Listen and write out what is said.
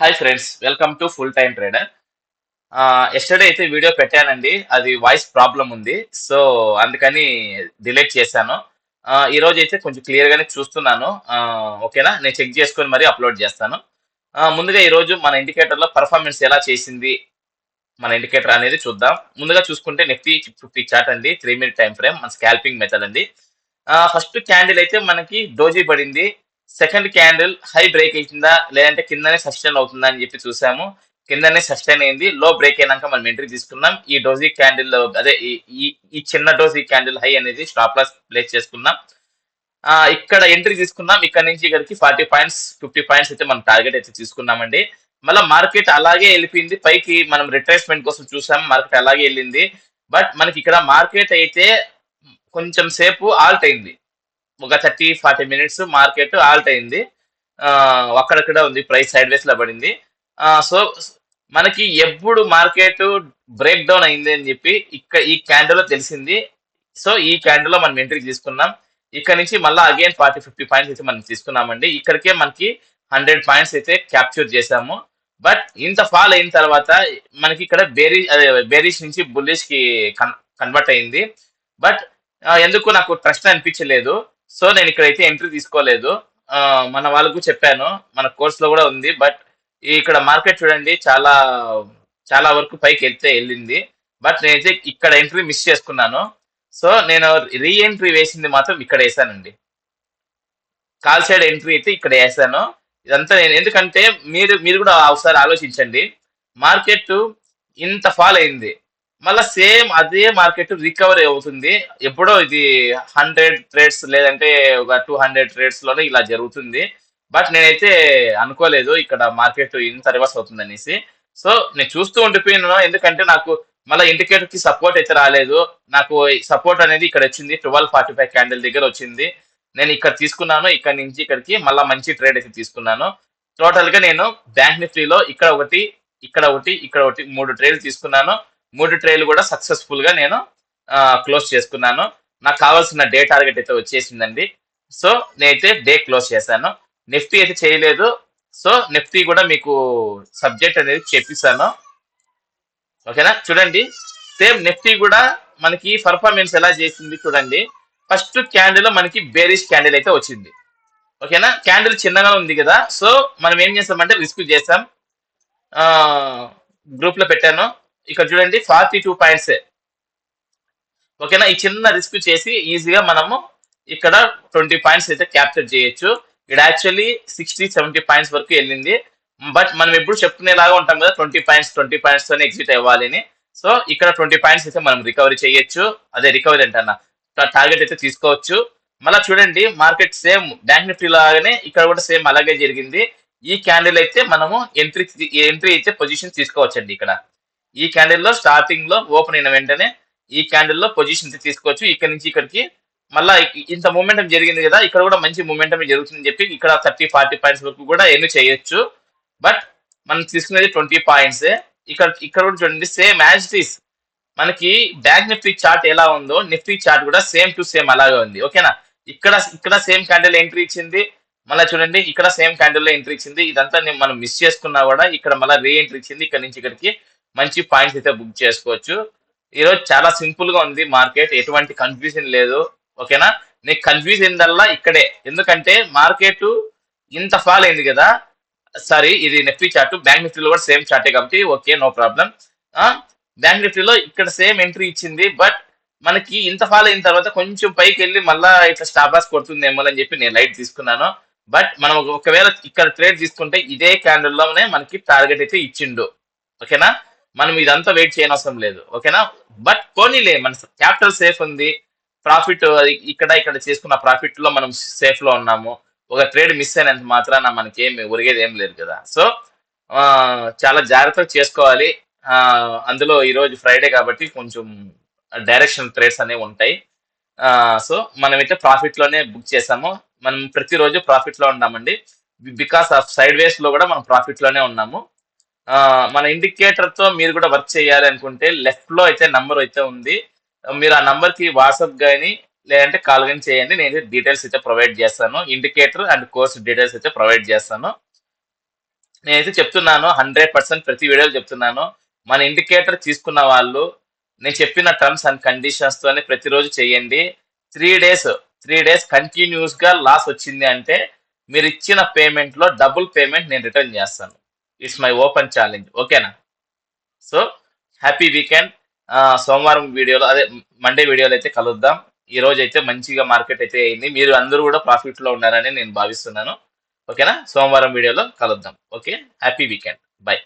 Hi friends welcome to full time trader yesterday అయితే video పెట్టానండి. అది వాయిస్ ప్రాబ్లం ఉంది. సో అందుకని డిలీట్ చేశాను. ఈ రోజు అయితే కొంచెం క్లియర్గానే చూస్తున్నాను. ఓకేనా? నేను చెక్ చేసుకొని మరీ అప్లోడ్ చేస్తాను. ముందుగా ఈరోజు మన ఇండికేటర్లో పర్ఫార్మెన్స్ ఎలా చేసింది? మన ఇండికేటర్ అనేది చూద్దాం. ముందుగా చూసుకుంటే నిఫ్టీ ఫిఫ్టీ చార్ట్ అండి. త్రీ మినిట్ టైం ఫ్రేమ్ మన స్కాల్పింగ్ మెథడ్ అండి. ఫస్ట్ క్యాండిల్ అయితే మనకి డోజీ పడింది. సెకండ్ క్యాండిల్ హై బ్రేక్ అయిందా లేదంటే కిందనే సస్టైన్ అవుతుందా అని చెప్పి చూసాము. కిందనే సస్టైన్ అయింది. లో బ్రేక్ అయినాక మనం ఎంట్రీ తీసుకున్నాం. ఈ డోజీ క్యాండిల్ అదే ఈ- ఈ ఈ చిన్న డోజీ క్యాండిల్ హై అనేది స్టాప్ లాస్ ప్లేస్ చేసుకున్నాం. ఇక్కడ ఎంట్రీ తీసుకున్నాం. ఇక్కడ నుంచి ఇక్కడికి ఫార్టీ పాయింట్స్ ఫిఫ్టీ పాయింట్స్ అయితే మనం టార్గెట్ అయితే తీసుకున్నామండి. మళ్ళీ మార్కెట్ అలాగే వెళ్ళిపోయింది. పైకి మనం రిట్రేస్మెంట్ కోసం చూసాం. మార్కెట్ అలాగే వెళ్ళింది. బట్ మనకి ఇక్కడ మార్కెట్ అయితే కొంచెం సేపు ఆల్ట్ అయింది. ఒక thirty forty minutes market halt అయింది. అక్కడక్కడ ఉంది ప్రైస్ సైడ్ వేస్లో పడింది. సో మనకి ఎప్పుడు మార్కెట్ బ్రేక్ డౌన్ అయింది అని చెప్పి ఇక్కడ ఈ క్యాండిల్లో తెలిసింది. సో ఈ క్యాండిల్లో మనం ఎంట్రీ తీసుకున్నాం. ఇక్కడ నుంచి మళ్ళీ అగైన్ ఫార్టీ ఫిఫ్టీ పాయింట్స్ అయితే మనం తీసుకున్నామండి. ఇక్కడికే మనకి హండ్రెడ్ పాయింట్స్ అయితే క్యాప్చర్ చేసాము బట్ ఇంత ఫాల్ అయిన తర్వాత మనకి ఇక్కడ బేరీ బేరీష్ నుంచి బుల్లిష్కి కన్వర్ట్ అయింది. బట్ ఎందుకు నాకు ట్రస్ట్ అనిపించలేదు? సో నేను ఇక్కడైతే ఎంట్రీ తీసుకోలేదు. మన వాళ్ళకు చెప్పాను. మన కోర్స్లో కూడా ఉంది. బట్ ఇక్కడ మార్కెట్ చూడండి చాలా చాలా వరకు పైకి వెళ్తే వెళ్ళింది. బట్ నేనైతే ఇక్కడ ఎంట్రీ మిస్ చేసుకున్నాను. సో నేను రీ ఎంట్రీ వేసింది మాత్రం ఇక్కడ వేసానండి. కాల్ సైడ్ ఎంట్రీ అయితే ఇక్కడ వేసాను. ఇదంతా నేను ఎందుకంటే మీరు మీరు కూడా ఒకసారి ఆలోచించండి. మార్కెట్ ఇంత ఫాల్ అయింది. మళ్ళీ సేమ్ అదే మార్కెట్ రికవరీ అవుతుంది. ఎప్పుడో ఇది హండ్రెడ్ ట్రేడ్స్ లేదంటే ఒక టూ హండ్రెడ్ ట్రేడ్స్లోనే ఇలా జరుగుతుంది. బట్ నేనైతే అనుకోలేదు ఇక్కడ మార్కెట్ ఇంత రివర్స్ అవుతుంది అనేసి. సో నేను చూస్తూ ఉండిపోయినాను ఎందుకంటే నాకు మళ్ళీ ఇండికేటర్కి సపోర్ట్ అయితే రాలేదు. నాకు సపోర్ట్ అనేది ఇక్కడ వచ్చింది. ట్వెల్వ్ ఫార్టీ ఫైవ్ క్యాండిల్ దగ్గర వచ్చింది. నేను ఇక్కడ తీసుకున్నాను. ఇక్కడ నుంచి ఇక్కడికి మళ్ళీ మంచి ట్రేడ్ అయితే తీసుకున్నాను. టోటల్గా నేను బ్యాంక్ నిఫ్టీలో ఇక్కడ ఒకటి ఇక్కడ ఒకటి ఇక్కడ ఒకటి మూడు ట్రేడ్లు తీసుకున్నాను. మూడు ట్రేలు కూడా సక్సెస్ఫుల్గా నేను క్లోజ్ చేసుకున్నాను. నాకు కావాల్సిన డే టార్గెట్ అయితే వచ్చేసిందండి. సో నేనైతే డే క్లోజ్ చేశాను. నిఫ్టీ అయితే చేయలేదు. సో నిఫ్టీ కూడా మీకు సబ్జెక్ట్ అనేది చెప్పిస్తాను. ఓకేనా? చూడండి. సేమ్ నిఫ్టీ కూడా మనకి పర్ఫార్మెన్స్ ఎలా చేసింది చూడండి. ఫస్ట్ క్యాండిల్ మనకి బేరిష్ క్యాండిల్ అయితే వచ్చింది. ఓకేనా? క్యాండిల్ చిన్నగా ఉంది కదా. సో మనం ఏం చేస్తామంటే రిస్క్ చేస్తాం. గ్రూప్లో పెట్టాను. ఇక్కడ చూడండి ఫార్టీ టూ పాయింట్స్ ఓకేనా ఈ చిన్న రిస్క్ చేసి ఈజీగా మనము ఇక్కడ ట్వంటీ పాయింట్స్ అయితే క్యాప్చర్ చేయొచ్చు. ఇక్కడ యాక్చువల్లీ సిక్స్టీ సెవెంటీ పాయింట్స్ వరకు వెళ్ళింది. బట్ మనం ఎప్పుడు చెప్పుకునేలాగా ఉంటాం కదా ట్వంటీ పాయింట్స్ ట్వంటీ పాయింట్స్ తోనే ఎగ్జిట్ అవ్వాలని. సో ఇక్కడ ట్వంటీ పాయింట్స్ అయితే మనం రికవరీ చేయొచ్చు. అదే రికవరీ అంటన్నా. టార్గెట్ అయితే తీసుకోవచ్చు. మళ్ళీ చూడండి మార్కెట్ సేమ్ బ్యాంక్ నిఫ్టీ లాగానే ఇక్కడ కూడా సేమ్ అలాగే జరిగింది. ఈ క్యాండిల్ అయితే మనము ఎంట్రీ ఎంట్రీ అయితే పొజిషన్ తీసుకోవచ్చండి ఇక్కడ. ఈ క్యాండిల్లో స్టార్టింగ్లో ఓపెన్ అయిన వెంటనే ఈ క్యాండిల్లో పొజిషన్ తీసుకోవచ్చు. ఇక్కడ నుంచి ఇక్కడికి. మళ్ళా ఇంత మూమెంటం జరిగింది కదా ఇక్కడ కూడా మంచి మూమెంటం జరుగుతుందని చెప్పి ఇక్కడ థర్టీ ఫార్టీ పాయింట్స్ వరకు కూడా ఎన్ని చేయొచ్చు. బట్ మనం తీసుకునేది ట్వంటీ పాయింట్స్ ఇక్కడ ఇక్కడ కూడా చూడండి సేమ్ యాజ్ ఇట్ మనకి బ్యాంక్ నిఫ్టీ చార్ట్ ఎలా ఉందో నిఫ్టీ చార్ట్ కూడా సేమ్ టు సేమ్ అలాగే ఉంది. ఓకేనా ఇక్కడ ఇక్కడ సేమ్ క్యాండిల్ ఎంట్రీ ఇచ్చింది. మళ్ళీ చూడండి ఇక్కడ సేమ్ క్యాండిల్లో ఎంట్రీ ఇచ్చింది. ఇదంతా నేను మనం మిస్ చేసుకున్నా కూడా ఇక్కడ మళ్ళీ రీ ఎంట్రీ ఇచ్చింది. ఇక్కడ నుంచి ఇక్కడికి మంచి పాయింట్స్ అయితే బుక్ చేసుకోవచ్చు. ఈ రోజు చాలా సింపుల్గా ఉంది మార్కెట్. ఎటువంటి కన్ఫ్యూజన్ లేదు. ఓకేనా? నీకు కన్ఫ్యూజ్ అయిందల్లా ఇక్కడే. ఎందుకంటే మార్కెట్ ఇంత ఫాల్ అయింది కదా. సారీ ఇది నెఫ్టీ చార్ట్ బ్యాంక్ నిఫ్టీలో కూడా సేమ్ చార్టే కాబట్టి ఓకే నో ప్రాబ్లం బ్యాంక్ నిఫ్టీలో ఇక్కడ సేమ్ ఎంట్రీ ఇచ్చింది బట్ మనకి ఇంత ఫాల్ అయిన తర్వాత కొంచెం పైకి వెళ్ళి మళ్ళీ ఇట్లా స్టాప్ లాస్ కొడుతుందేమో అని చెప్పి నేను లైట్ తీసుకున్నాను. బట్ మనం ఒకవేళ ఇక్కడ ట్రేడ్ తీసుకుంటే ఇదే క్యాండిల్లోనే మనకి టార్గెట్ అయితే ఇచ్చిండు. ఓకేనా? మనం ఇదంతా వెయిట్ చేయనవసరం లేదు ఓకేనా? బట్ కొనిలే మన క్యాపిటల్ సేఫ్ ఉంది. ప్రాఫిట్ ఇక్కడ ఇక్కడ చేసుకున్న ప్రాఫిట్లో మనం సేఫ్లో ఉన్నాము. ఒక ట్రేడ్ మిస్ అయినంత మాత్రాన మనకి ఏమి ఒరిగేది ఏం లేదు కదా. సో చాలా జాగ్రత్తగా చేసుకోవాలి. అందులో ఈరోజు ఫ్రైడే కాబట్టి కొంచెం డైరెక్షన్ ట్రేడ్స్ అనేవి ఉంటాయి. సో మనమైతే ప్రాఫిట్లోనే బుక్ చేసాము. మనం ప్రతిరోజు ప్రాఫిట్లో ఉన్నామండి. బికాస్ ఆఫ్ సైడ్ వేస్లో కూడా మనం ప్రాఫిట్లోనే ఉన్నాము. మన ఇండికేటర్తో మీరు కూడా వర్క్ చేయాలి అనుకుంటే లెఫ్ట్లో అయితే నంబర్ అయితే ఉంది. మీరు ఆ నంబర్కి వాట్సాప్ కానీ లేదంటే కాల్ కానీ చేయండి. నేను డీటెయిల్స్ అయితే ప్రొవైడ్ చేస్తాను. ఇండికేటర్ అండ్ కోర్స్ డీటెయిల్స్ అయితే ప్రొవైడ్ చేస్తాను. నేనైతే చెప్తున్నాను హండ్రెడ్ పర్సెంట్ ప్రతి వీడియోలో చెప్తున్నాను. మన ఇండికేటర్ తీసుకున్న వాళ్ళు నేను చెప్పిన టర్మ్స్ అండ్ కండిషన్స్ తోనే ప్రతిరోజు చేయండి. త్రీ డేస్ త్రీ డేస్ కంటిన్యూస్గా లాస్ వచ్చింది అంటే మీరు ఇచ్చిన పేమెంట్లో డబుల్ పేమెంట్ నేను రిటర్న్ చేస్తాను. ఇట్స్ మై ఓపెన్ ఛాలెంజ్ ఓకేనా? So happy weekend. సోమవారం వీడియోలో అదే మండే వీడియోలో అయితే కలుద్దాం. ఈ రోజు అయితే మంచిగా మార్కెట్ అయితే అయింది. మీరు అందరూ కూడా ప్రాఫిట్లో ఉన్నారని నేను భావిస్తున్నాను. ఓకేనా? సోమవారం వీడియోలో కలుద్దాం. ఓకే? Happy weekend. బై